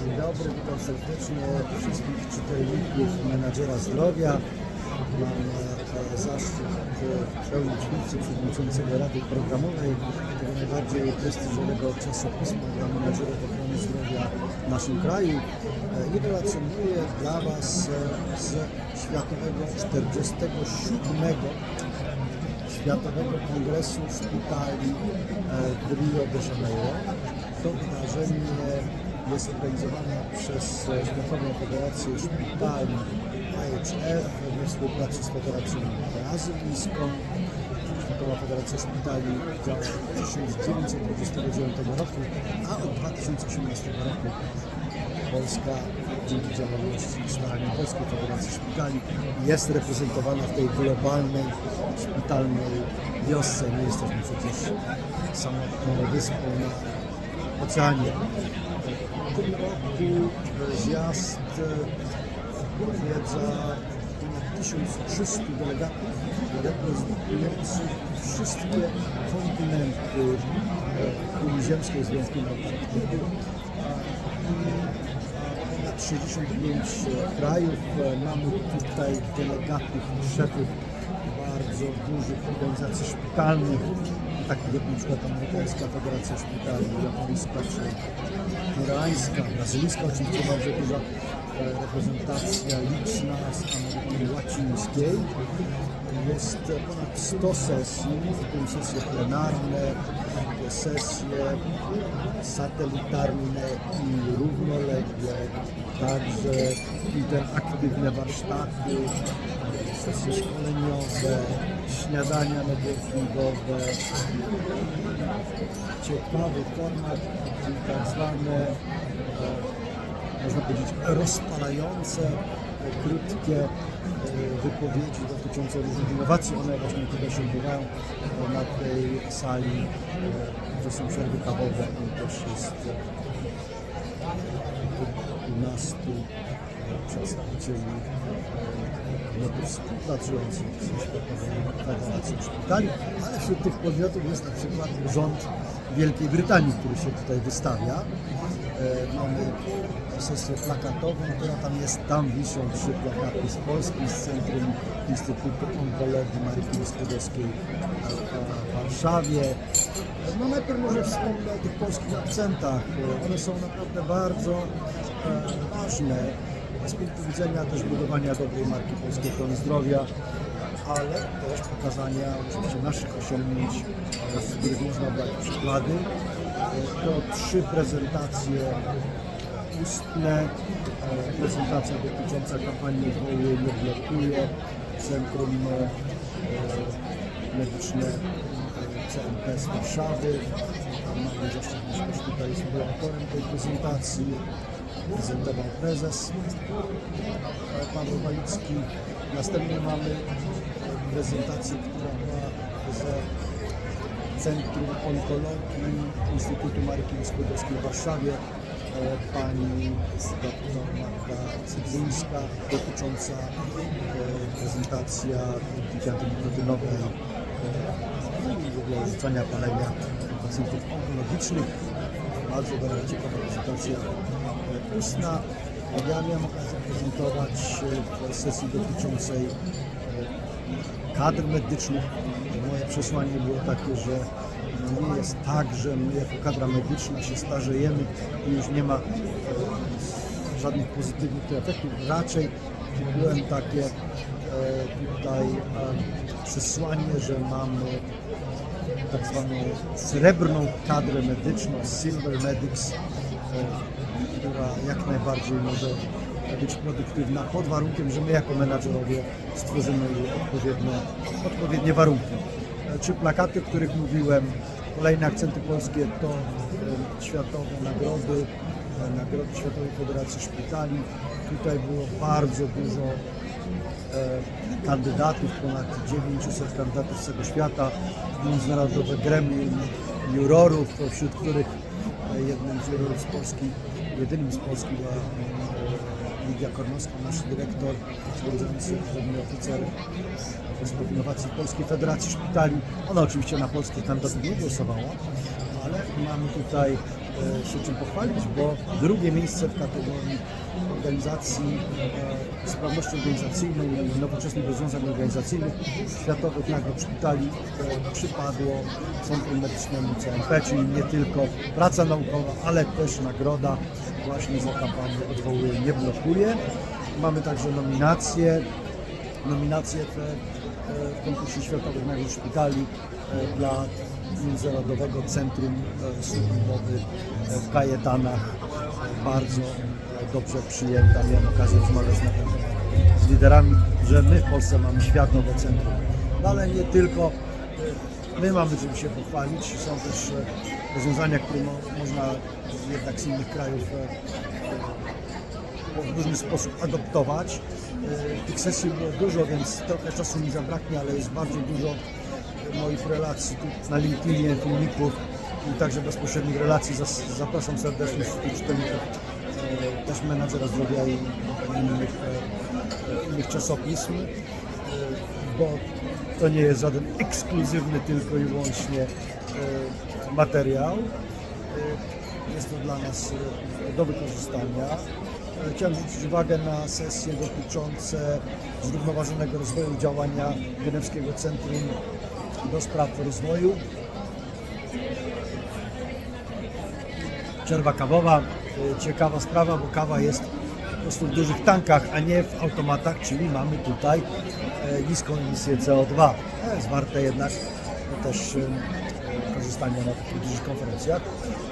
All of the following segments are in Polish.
Dzień dobry, witam serdecznie wszystkich czytelników menadżera zdrowia. Mam e, zaszczyt e, pełnić funkcję przewodniczącego Rady Programowej tego najbardziej prestiżowego czasopisma dla menadżerów ochrony zdrowia w naszym kraju E, i relacjonuję dla Was z Światowego 47 Światowego Kongresu Szpitali w Rio de Janeiro. To wydarzenie jest organizowane przez Światową Federację Szpitali IHF we współpracy z Federacją Brazylijską. Światowa Federacja Szpitali działa od 1929 roku, a od 2018 roku Polska dzięki działalności staraniom Polskiej Federacji Szpitali jest reprezentowana w tej globalnej szpitalnej wiosce. Nie jesteśmy przecież samotną wyspą na oceanie. Tym roku zjazd e, odwiedza ponad 1300 delegatów reprezentujących wszystkie kontynenty e, kuli ziemskiej z wyjątkiem Antarktydy. Ponad 65 krajów. E, Mamy tutaj delegatów, szefów bardzo dużych organizacji szpitalnych, takich jak na przykład Amerykańska Federacja Szpitali, Japońska czy Koreańska, brazylijska oczywiście bardzo duża e, reprezentacja liczna z Ameryki Łacińskiej. Jest ponad 100 sesji, w tym sesje plenarne, sesje satelitarne i równoległe, także interaktywne warsztaty, sesje szkoleniowe, śniadania networkingowe, ciekawy format, tak zwane, e, można powiedzieć, rozpalające, e, krótkie e, wypowiedzi dotyczące różnych innowacji. One właśnie tutaj się odbywają na tej sali, gdzie są przerwy kawowe i też jest kilkunastu e, przedstawicieli podmiotów współpracujących ze Światową Federacją Szpitali, ale wśród tych podmiotów jest na przykład rząd Wielkiej Brytanii, który się tutaj wystawia. E, Mamy sesję plakatową, która tam jest, tam wiszą trzy plakaty z Polski, z Centrum Instytutu Onkologii Marii Curie Skłodowskiej w Warszawie. No najpierw może wspomnę o tych polskich akcentach. E, One są naprawdę bardzo e, ważne z punktu widzenia też budowania dobrej marki polskiej ochrony zdrowia, ale też pokazania oczywiście naszych osiągnięć, z których można brać przykłady. To trzy prezentacje ustne, prezentacja dotycząca kampanii Odwołuje, nie blokuje, Centrum e, Medyczne e, CMP z Warszawy. Mamy zaszczyt być tutaj jest autorem tej prezentacji prezentował prezes e, Paweł Walicki. Następnie mamy prezentację, która była ze Centrum Onkologii Instytutu Marii Curie Skłodowskiej w Warszawie. E, Pani dr Magda Cydzyńska dotycząca e, prezentacja polityki antynikotynowej e, i w ogóle rzucania palenia pacjentów onkologicznych. Bardzo bardzo ciekawa prezentacja e, ustna. Ja miałem okazję prezentować e, w sesji dotyczącej e, kadr medycznych. Moje przesłanie było takie, że no nie jest tak, że my jako kadra medyczna się starzejemy i już nie ma e, żadnych pozytywnych efektów. Raczej byłem takie e, tutaj e, przesłanie, że mamy tak zwaną srebrną kadrę medyczną, Silver Medics, e, która jak najbardziej może być produktywna pod warunkiem, że my jako menadżerowie stworzymy jej odpowiednie, odpowiednie warunki. E, Czy plakaty, o których mówiłem, kolejne akcenty polskie to e, światowe nagrody, nagrody Światowej Federacji Szpitali. Tutaj było bardzo dużo kandydatów, ponad 900 kandydatów z całego świata, międzynarodowe gremium jurorów, wśród których e, jednym z jurorów z Polski, jedynym z Polski była e, Lidia Kornowska, nasz dyrektor, przewodniczący główny oficer do innowacji Polskiej Federacji Szpitali. Ona oczywiście na polskich kandydatów nie głosowała, ale mamy tutaj się czym pochwalić, bo drugie miejsce w kategorii organizacji, e, sprawności organizacyjnej nowoczesnych rozwiązań organizacyjnych Światowych Nagród Szpitali e, przypadło Centrum Medycznemu CMP, czyli nie tylko praca naukowa, ale też nagroda właśnie za kampanię Odwołuje, nie blokuje. Mamy także nominacje, nominacje te e, w konkursie Światowych Nagród Szpitali e, dla Międzynarodowego Centrum e, Mowy e, w Kajetanach. Bardzo e, dobrze przyjęta. Miałem okazję rozmawiać z liderami, że my w Polsce mamy światowe centrum. No ale nie tylko e, my mamy czym się pochwalić. Są też rozwiązania, które mo, można jednak z innych krajów w różny sposób adoptować. Tych sesji było dużo, więc trochę czasu mi zabraknie, ale jest bardzo dużo moich relacji na LinkedInie, filmików i także bezpośrednich relacji. Zapraszam serdecznie wszystkich czytelników, e, też menadżera zdrowia i innych, e, innych czasopism, e, bo to nie jest żaden ekskluzywny tylko i wyłącznie materiał. Jest to dla nas do wykorzystania. Chciałem zwrócić uwagę na sesje dotyczące zrównoważonego rozwoju działania Genewskiego Centrum do Spraw Rozwoju. Przerwa kawowa, e, ciekawa sprawa, bo kawa jest po prostu w dużych tankach, a nie w automatach, czyli mamy tutaj e, niską emisję CO2. To jest warte jednak też e, korzystania na takich dużych konferencjach.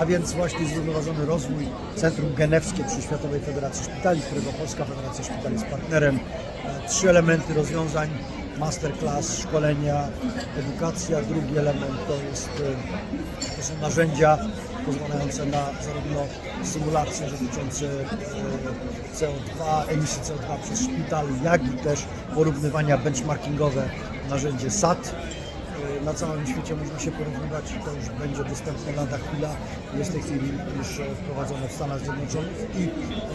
A więc właśnie zrównoważony rozwój Centrum Genewskie przy Światowej Federacji Szpitali, którego Polska Federacja Szpitali jest partnerem. Trzy elementy rozwiązań, masterclass, szkolenia, edukacja. Drugi element to, jest, e, to są narzędzia pozwalające na zarówno symulacje dotyczące e, CO2, emisji CO2 przez szpital, jak i też porównywania benchmarkingowe narzędzie SAT. E, Na całym świecie można się porównywać i to już będzie dostępne lada chwila. Jest w tej chwili już wprowadzone w Stanach Zjednoczonych i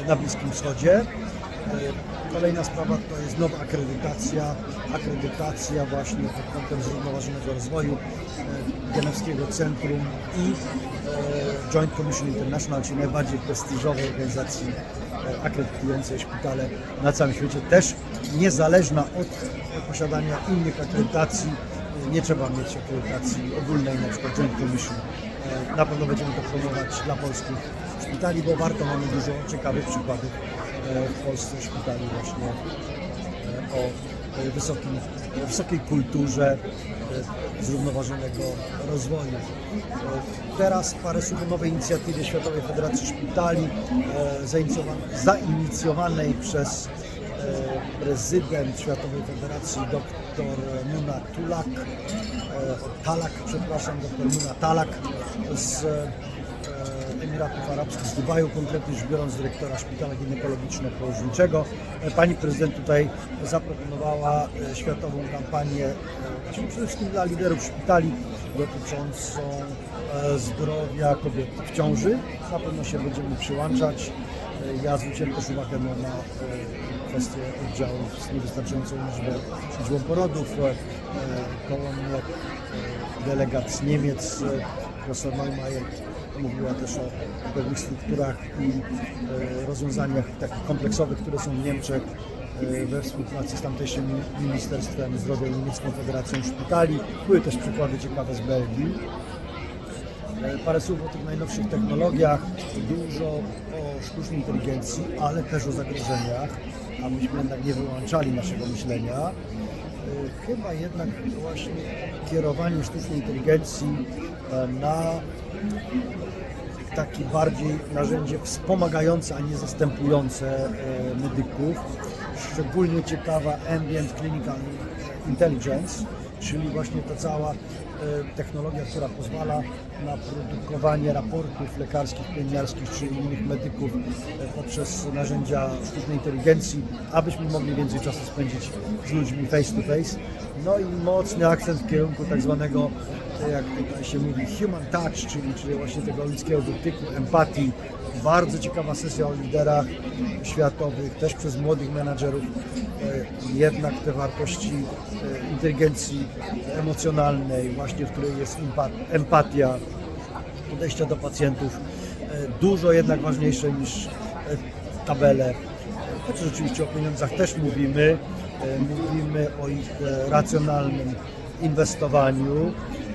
na Bliskim Wschodzie. Kolejna sprawa to jest nowa akredytacja, akredytacja właśnie pod kątem zrównoważonego rozwoju e, Genewskiego Centrum i e, Joint Commission International, czyli najbardziej prestiżowej organizacji e, akredytującej szpitale na całym świecie, też niezależna od posiadania innych akredytacji. Nie trzeba mieć akredytacji ogólnej, na przykład Joint Commission. Na pewno będziemy to promować dla polskich szpitali, bo warto, mamy dużo ciekawych przykładów w Polsce szpitali właśnie e, o e, wysokim, wysokiej kulturze e, zrównoważonego rozwoju. Teraz parę słów o nowej inicjatywie Światowej Federacji Szpitali zainicjowa- zainicjowanej przez prezydent Światowej Federacji dr Muna Tulak, Talak, przepraszam, dr Muna Talak z Emiratów Arabskich, z Dubaju, konkretnie rzecz biorąc dyrektora szpitala ginekologiczno-położniczego. E, Pani prezydent tutaj zaproponowała e, światową kampanię, e, właściwie przede wszystkim dla liderów szpitali dotyczącą e, zdrowia kobiet w ciąży. Na pewno się będziemy przyłączać. E, Ja zwróciłem też uwagę na e, kwestię oddziałów z niewystarczającą liczbą, liczbą porodów. E, e, Koło mnie e, delegat z Niemiec, e, profesor Neumayer, mówiła też o pewnych strukturach i e, rozwiązaniach takich kompleksowych, które są w Niemczech e, we współpracy z tamtejszym Ministerstwem Zdrowia i Niemiecką Federacją Szpitali. Były też przykłady ciekawe z Belgii. E, Parę słów o tych najnowszych technologiach, dużo o sztucznej inteligencji, ale też o zagrożeniach, a myśmy jednak nie wyłączali naszego myślenia. Chyba jednak właśnie kierowanie sztucznej inteligencji na taki bardziej narzędzie wspomagające, a nie zastępujące e, medyków. Szczególnie ciekawa Ambient Clinical Intelligence, czyli właśnie ta cała technologia, która pozwala na produkowanie raportów lekarskich, pielęgniarskich czy innych medyków e, poprzez narzędzia sztucznej inteligencji, abyśmy mogli więcej czasu spędzić z ludźmi face to face. No i mocny akcent w kierunku tak zwanego jak tutaj się mówi, human touch, czyli, czyli właśnie tego ludzkiego dotyku, empatii. Bardzo ciekawa sesja o liderach światowych, też przez młodych menadżerów. E, Jednak te wartości e, inteligencji emocjonalnej, właśnie w której jest empa- empatia, podejścia do pacjentów, dużo jednak ważniejsze niż e, tabele. Choć oczywiście o pieniądzach też mówimy, e, mówimy o ich e, racjonalnym inwestowaniu.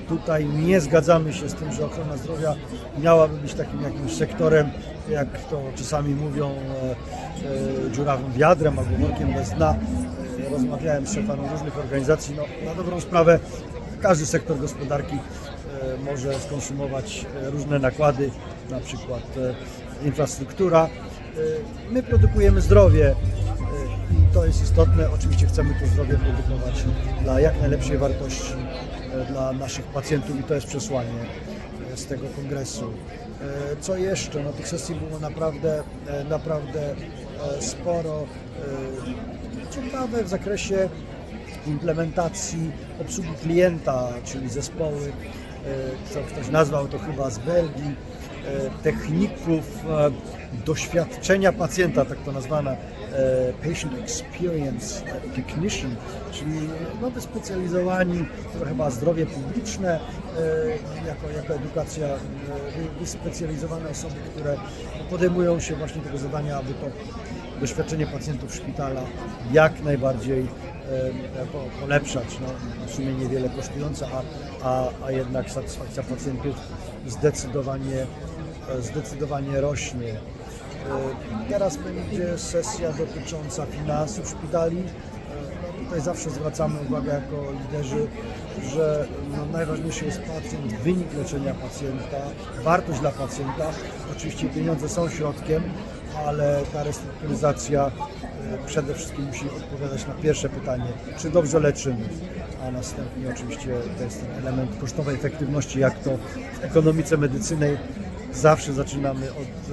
Tutaj nie zgadzamy się z tym, że ochrona zdrowia miałaby być takim jakimś sektorem, jak to czasami mówią, e, e, dziurawym wiadrem albo workiem bez dna. E, Rozmawiałem z szefami różnych organizacji. No, na dobrą sprawę każdy sektor gospodarki może skonsumować różne nakłady, na przykład infrastruktura. My produkujemy zdrowie i to jest istotne. Oczywiście chcemy to zdrowie produkować dla jak najlepszej wartości dla naszych pacjentów i to jest przesłanie z tego kongresu. E, Co jeszcze? No, tych sesji było naprawdę, e, naprawdę e, sporo. Ciekawe w zakresie implementacji obsługi klienta, czyli zespoły, co ktoś nazwał to chyba z Belgii, techników e, doświadczenia pacjenta, tak to nazwana e, Patient Experience Technician, czyli no, wyspecjalizowani, chyba zdrowie publiczne, e, jako, jako edukacja, e, wy- wyspecjalizowane osoby, które podejmują się właśnie tego zadania, aby to doświadczenie pacjentów szpitala jak najbardziej e, po- polepszać. No, w sumie niewiele kosztujące, a, a, a jednak satysfakcja pacjentów zdecydowanie, e, zdecydowanie rośnie. E, Teraz będzie sesja dotycząca finansów szpitali. E, No, tutaj zawsze zwracamy uwagę jako liderzy, że no, najważniejszy jest pacjent, wynik leczenia pacjenta, wartość dla pacjenta. Oczywiście pieniądze są środkiem, ale ta restrukturyzacja e, przede wszystkim musi odpowiadać na pierwsze pytanie, czy dobrze leczymy, a następnie oczywiście to jest ten element kosztowej efektywności, jak to w ekonomice medycyny zawsze zaczynamy od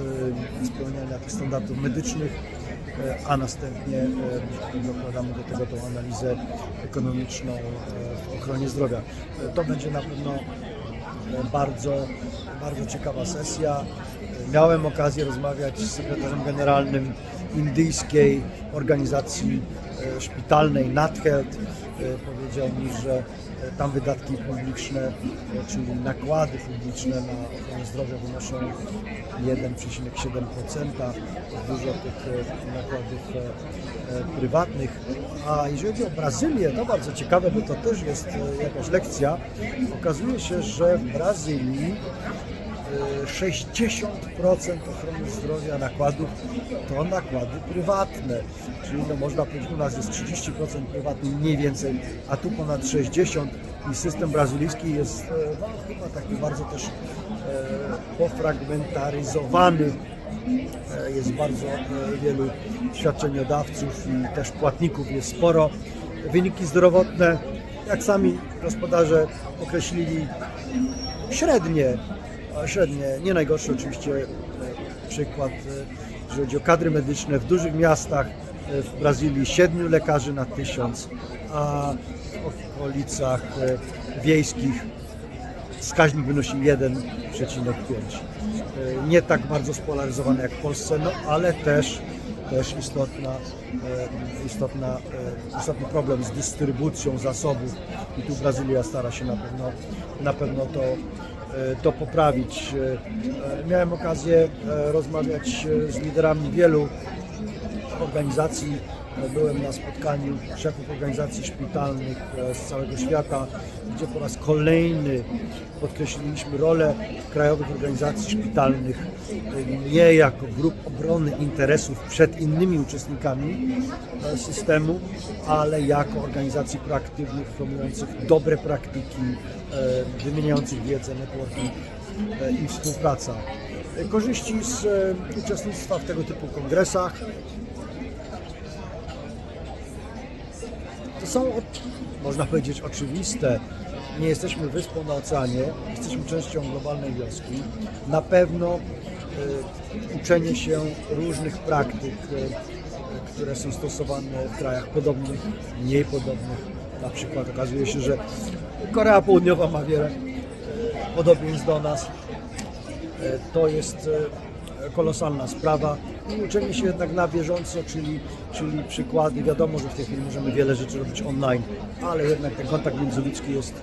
e, spełniania tych standardów medycznych, e, a następnie e, dokładamy do tego tą analizę ekonomiczną w ochronie zdrowia. To będzie na pewno bardzo, bardzo ciekawa sesja. Miałem okazję rozmawiać z sekretarzem generalnym indyjskiej organizacji szpitalnej NatHealth. E, Powiedział mi, że e, tam wydatki publiczne, e, czyli nakłady publiczne na ochronę zdrowia wynoszą 1,7%. Dużo tych e, nakładów e, e, prywatnych. A jeżeli chodzi o Brazylię, to bardzo ciekawe, bo to też jest e, jakaś lekcja. Okazuje się, że w Brazylii e, 60% ochrony zdrowia nakładów to nakłady prywatne. Czyli no można powiedzieć, u nas jest 30% prywatny, mniej więcej, a tu ponad 60% i system brazylijski jest e, no, chyba taki bardzo też e, pofragmentaryzowany. E, Jest bardzo e, wielu świadczeniodawców i też płatników jest sporo. Wyniki zdrowotne, jak sami gospodarze określili, średnie, średnie, nie najgorszy oczywiście e, przykład, e, jeżeli chodzi o kadry medyczne w dużych miastach e, w Brazylii 7 lekarzy na tysiąc, a w okolicach wiejskich wskaźnik wynosi 1,5. E, Nie tak bardzo spolaryzowane jak w Polsce, no ale też, też istotna, istotna, istotny problem z dystrybucją zasobów i tu Brazylia stara się na pewno, na pewno to, to poprawić. E, e, Miałem okazję e, rozmawiać e, z liderami wielu organizacji. Byłem na spotkaniu szefów organizacji szpitalnych e, z całego świata, gdzie po raz kolejny podkreśliliśmy rolę krajowych organizacji szpitalnych e, nie jako grup obrony interesów przed innymi uczestnikami e, systemu, ale jako organizacji proaktywnych, promujących dobre praktyki, e, wymieniających wiedzę, networking e, i współpraca. E, Korzyści z e, uczestnictwa w tego typu kongresach to są, można powiedzieć, oczywiste. Nie jesteśmy wyspą na oceanie, jesteśmy częścią globalnej wioski. Na pewno e, uczenie się różnych praktyk, e, które są stosowane w krajach podobnych, mniej podobnych. Na przykład okazuje się, że Korea Południowa ma wiele podobieństw do nas. E, To jest e, kolosalna sprawa i uczenie się jednak na bieżąco, czyli, czyli przykłady. Wiadomo, że w tej chwili możemy wiele rzeczy robić online, ale jednak ten kontakt międzyludzki jest,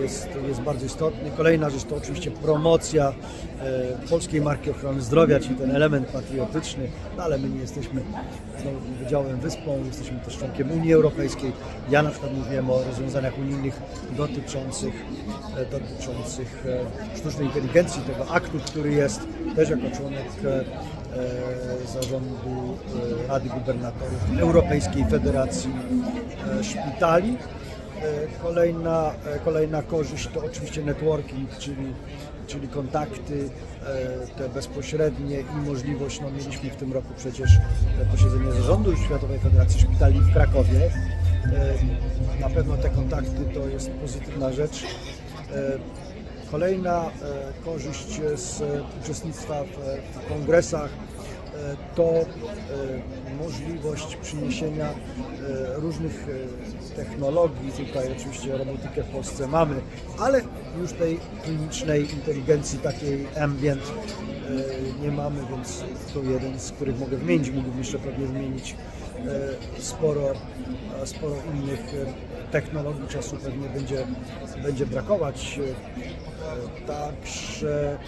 jest, jest bardzo istotny. Kolejna rzecz to oczywiście promocja e, polskiej marki ochrony zdrowia, czyli ten element patriotyczny, no, ale my nie jesteśmy znowu wydziałem wyspą, jesteśmy też członkiem Unii Europejskiej. Ja na przykład mówiłem o rozwiązaniach unijnych dotyczących, e, dotyczących e, sztucznej inteligencji, tego aktu, który jest też jako członek e, e, zarządu e, Rady Gubernatorów Europejskiej Federacji e, Szpitali. E, Kolejna, e, kolejna korzyść to oczywiście networking, czyli, czyli kontakty, e, te bezpośrednie i możliwość, no mieliśmy w tym roku przecież posiedzenie zarządu Światowej Federacji Szpitali w Krakowie. Na pewno te kontakty to jest pozytywna rzecz. Kolejna korzyść z uczestnictwa w, kongresach to e, możliwość przyniesienia e, różnych e, technologii. Tutaj oczywiście robotykę w Polsce mamy, ale już tej klinicznej inteligencji takiej ambient e, nie mamy, więc to jeden z których mogę wymienić. Mógłbym jeszcze pewnie wymienić e, sporo, e, sporo innych e, technologii. Czasu pewnie będzie, będzie brakować. E, Także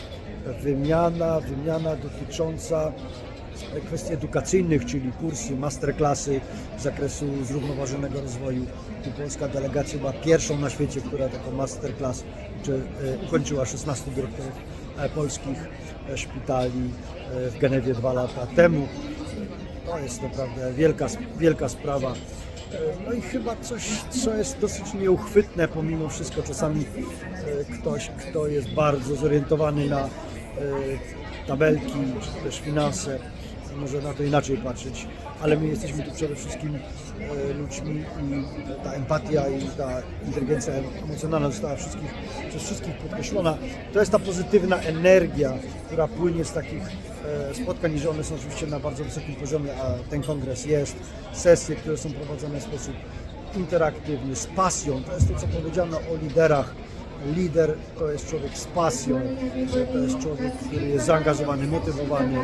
wymiana, wymiana dotycząca kwestii edukacyjnych, czyli kursy, masterclassy z zakresu zrównoważonego rozwoju. Tu polska delegacja była pierwszą na świecie, która taką masterclass czy, e, ukończyła 16 dyrektorów e, polskich e, szpitali w Genewie dwa lata temu. To jest naprawdę wielka, wielka sprawa. No i chyba coś, co jest dosyć nieuchwytne pomimo wszystko. Czasami ktoś, kto jest bardzo zorientowany na tabelki czy też finanse, może na to inaczej patrzeć, ale my jesteśmy tu przede wszystkim e, ludźmi i ta empatia i ta inteligencja emocjonalna została wszystkich, przez wszystkich podkreślona. To jest ta pozytywna energia, która płynie z takich e, spotkań, że one są oczywiście na bardzo wysokim poziomie, a ten kongres jest, sesje, które są prowadzone w sposób interaktywny, z pasją. To jest to, co powiedziano o liderach. Lider to jest człowiek z pasją, to jest człowiek, który jest zaangażowany, motywowany,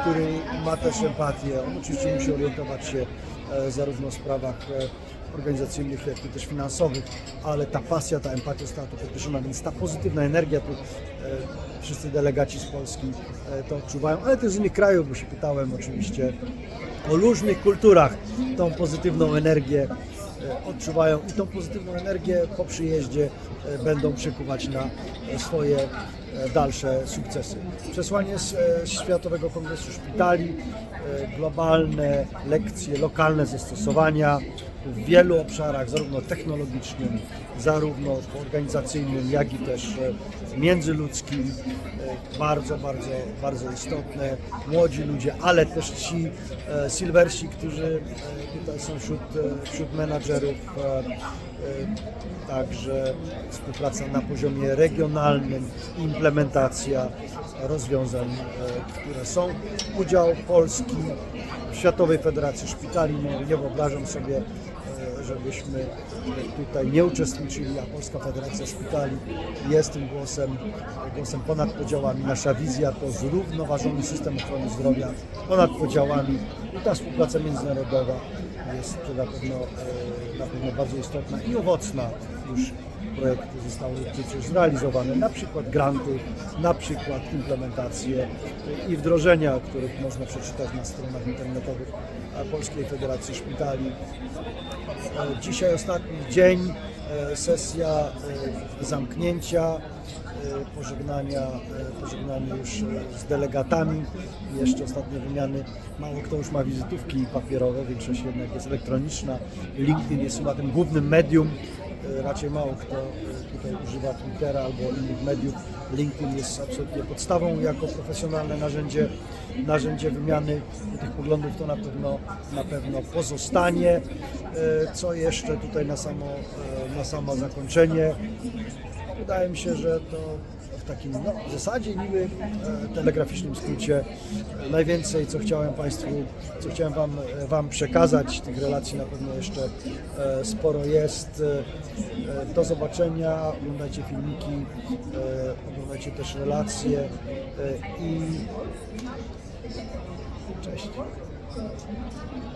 który ma też empatię. On oczywiście musi orientować się e, zarówno w sprawach e, organizacyjnych, jak i też finansowych, ale ta pasja, ta empatia została tu podkreślona, więc ta pozytywna energia tu e, wszyscy delegaci z Polski to odczuwają, ale też z innych krajów, bo się pytałem oczywiście o różnych kulturach tą pozytywną energię odczuwają i tą pozytywną energię po przyjeździe e, będą przekuwać na e, swoje e, dalsze sukcesy. Przesłanie z e, Światowego Kongresu Szpitali, e, globalne lekcje, lokalne zastosowania w wielu obszarach, zarówno technologicznym, zarówno organizacyjnym, jak i też e, międzyludzkim. Bardzo, bardzo, bardzo istotne. Młodzi ludzie, ale też ci e, silversi, którzy e, tutaj są wśród, e, wśród menadżerów. e, e, Także współpraca na poziomie regionalnym, implementacja rozwiązań, e, które są. Udział Polski w Światowej Federacji Szpitali. No, nie wyobrażam sobie, żebyśmy tutaj nie uczestniczyli, a Polska Federacja Szpitali jest tym głosem, głosem ponad podziałami. Nasza wizja to zrównoważony system ochrony zdrowia ponad podziałami i ta współpraca międzynarodowa jest na pewno, e, na pewno bardzo istotna i owocna. Już projekty zostały przecież zrealizowane, na przykład granty, na przykład implementacje i wdrożenia, których można przeczytać na stronach internetowych Polskiej Federacji Szpitali. Dzisiaj ostatni dzień, e, sesja e, zamknięcia, e, pożegnania, e, pożegnania już z delegatami, jeszcze ostatnie wymiany. Mało kto już ma wizytówki papierowe, większość jednak jest elektroniczna. LinkedIn jest chyba tym głównym medium, raczej mało kto tutaj używa Twittera albo innych mediów. LinkedIn jest absolutnie podstawą jako profesjonalne narzędzie, narzędzie wymiany tych poglądów to na pewno, na pewno pozostanie. E, Co jeszcze tutaj na samo, e, na samo zakończenie? Wydaje mi się, że to w takim no, w zasadzie niby e, telegraficznym skrócie e, najwięcej, co chciałem Państwu, co chciałem Wam, e, wam przekazać. Tych relacji na pewno jeszcze sporo jest. Do zobaczenia, oglądajcie filmiki, oglądajcie też relacje i cześć.